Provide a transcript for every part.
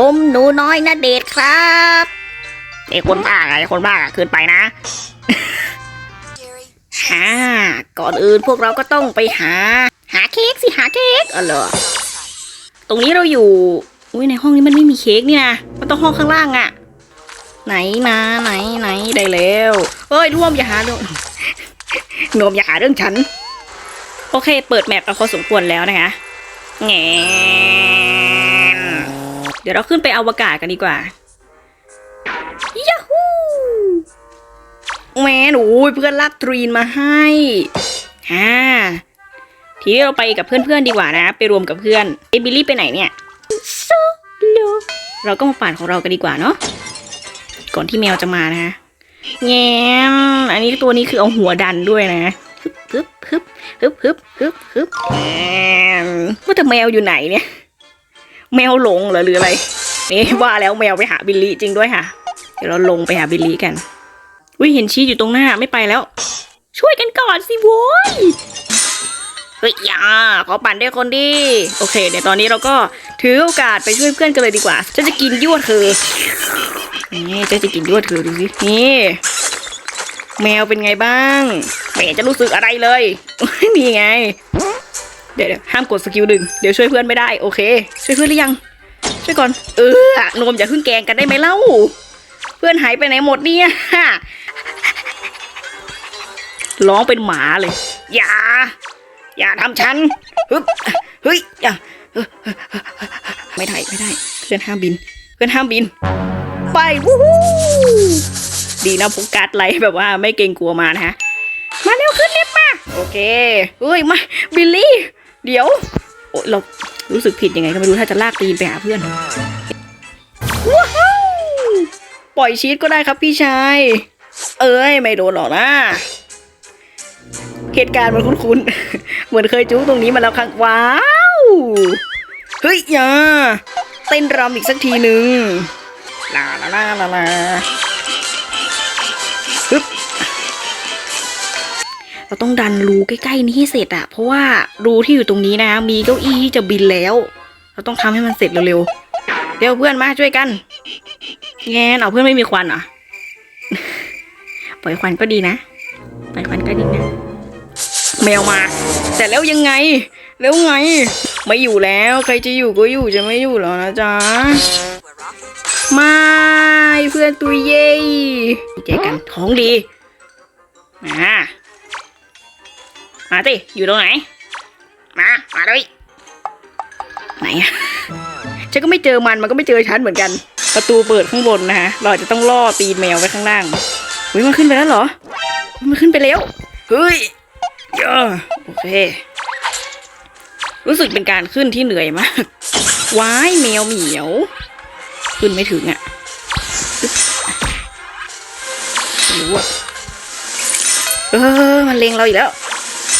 ผมหนูน้อยนะเดชครับไอ้คนบ้าไอ้คนบ้าเกินไปนะหาก่อนอื่นพวกเราก็ต้องไปหา หาเค้กสิหาเค้กอ๋อเหรอตรงนี้เราอยู่อุ้ยในห้องนี้มันไม่มีเค้กนี่นะมันต้องห้องข้างล่างอะไหนนะไหนไหนได้แล้วเอ้ยร่วมอย่าหาเรื่องนมอย่าหาเรื่องฉัน โอเค เปิดแมปเราพอสมควรแล้วนะคะแง ดี๋ยวเราขึ้นไปอวกาศกันดีกว่ายาฮูแมนโอ้ยเพื่อนลากตรีนมาให้อ่าทีนี้เราไปกับเพื่อนๆดีกว่านะ ไปรวมกับเพื่อนเอบิลลี่ไปไหนเนี่ยโซโลเราก็มาปั่นของเรากันดีกว่าเนาะก่อนที่แมวจะมานะแง้มอันนี้ตัวนี้คือเอาหัวดันด้วยนะฮึบฮึบฮึบฮึบฮึบฮึบแง้มว่าแต่แมวอยู่ไหนเนี่ย แมวหลงเหรอหรืออะไรนี่ว่าแล้วแมวไปหาบิลลี่จริงด้วยค่ะ เดี๋ยวเราลงไปหาบิลลี่กันวิเห็นชีสอยู่ตรงหน้าไม่ไปแล้ว ช่วยกันก่อนสิโว้ยเฮ้ยอย่าขอปั่นด้วยคนดี โอเคเดี๋ยวตอนนี้เราก็ถือโอกาสไปช่วยเพื่อนกันเลยดีกว่าฉันจะกินยวดเธอนี่ฉันจะกินยวดเธอดูสินี่แมวเป็นไงบ้างไม่จะรู้สึกอะไรเลยนี่ไง เดี๋ยวห้ามกดสกิลดึง เดี๋ยวช่วยเพื่อนไม่ได้ โอเค ช่วยเพื่อนหรือยัง ช่วยก่อน เออนมอย่าเพิ่งแกงกันได้ไหมเล่า เพื่อนหายไปไหนหมดเนี่ยร้องเป็นหมาเลย อย่า อย่าทำฉันฮึบเฮ้ยอย่าไม่ได้ไม่ได้ เพื่อนห้ามบิน เพื่อนห้ามบิน ไปวู้ฮู้ดีนะพวกการ์ดไลท์แบบว่าไม่เกรงกลัวมานะฮะ มาเร็วขึ้นเร็วมา โอเคเฮ้ยมาบิลลี่ เดี๋ยว โอ้เรารู้สึกผิดยังไงก็ไม่รู้ถ้าจะลากตีนไปหาเพื่อนว้าวปล่อยชีสก็ได้ครับพี่ชาย เอ้ย ไม่โดนหรอกนะเหตุการณ์มันคุ้นๆ เหมือนเคยจู้ตรงนี้มาแล้วครั้งว้าว เฮ้ยอย่าเต้นรำอีกสักทีหนึ่งลาลาลาลาลาฮึบ เราต้องดันรูใกล้ๆนี้ให้เสร็จอะเพราะว่ารูที่อยู่ตรงนี้นะ มีเก้าอี้ที่จะบินแล้ว เราต้องทำให้มันเสร็จเร็วๆเดี๋ยวเพื่อนมาช่วยกันแงนเอาเพื่อนไม่มีควันเหรอปล่อยควันก็ดีนะปล่อยควันก็ดีนะแมวมา แต่แล้วยังไง แล้วไง ไม่อยู่แล้ว ใครจะอยู่ก็อยู่จะไม่อยู่แล้วนะจ๊ะไม่เพื่อนตุยเย่เจอกันของดีมา มาสิอยู่ตรงไหน มา มาเลยไหนอะฉันก็ไม่เจอมันมันก็ไม่เจอฉันเหมือนกัน ประตูเปิดข้างบนนะฮะเราจะต้องล่อตีนแมวไว้ข้างล่างเฮ้ยมันขึ้นไปแล้วเหรอ มันขึ้นไปแล้วเฮ้ยเยอะโอเค รู้สึกเป็นการขึ้นที่เหนื่อยมากว้ายแมวเหมียว ขึ้นไม่ถึงอะ่ะอึ๊บไม่รู้อะเออ มันเลงเราอีกแล้ว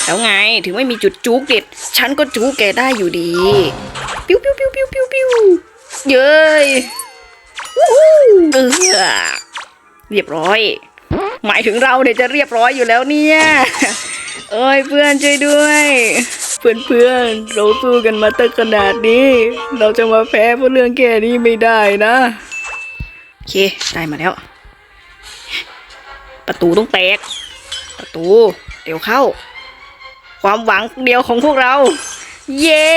แล้วไงถึงไม่มีจุดจุกเด็ดฉันก็จุกแกได้อยู่ดี ปิ้วปิ้วปิ้วปิ้วปิ้วปิ้วเย้ยเออเรียบร้อย หมายถึงเราเนี่ยจะเรียบร้อยอยู่แล้วเนี่ยเอ้ยเพื่อนช่วยด้วย เพื่อนเพื่อนเราสู้กันมาตั้งขนาดนี้ เราจะมาแพ้เพราะเรื่องแค่นี้ไม่ได้นะโอเคได้มาแล้ว ประตูต้องแตก ประตู เดี๋ยวเข้า ความหวังเดียวของพวกเรา เย้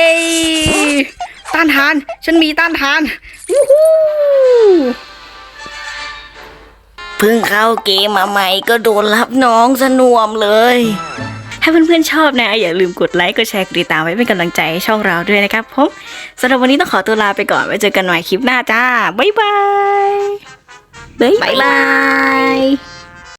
ต้านทาน ฉันมีต้านทานวู้ฮู้เพิ่งเข้าเกมมาใหม่ก็โดนรับน้องสนวมเลย ถ้าเพื่อนๆชอบนะ อย่าลืมกดไลค์ กดแชร์ กดติดตามไว้เป็นกำลังใจให้ช่องเราด้วยนะครับผมสำหรับวันนี้ต้องขอตัวลาไปก่อน ไว้เจอกันใหม่คลิปหน้าจ้า บ๊ายบาย บ๊ายบาย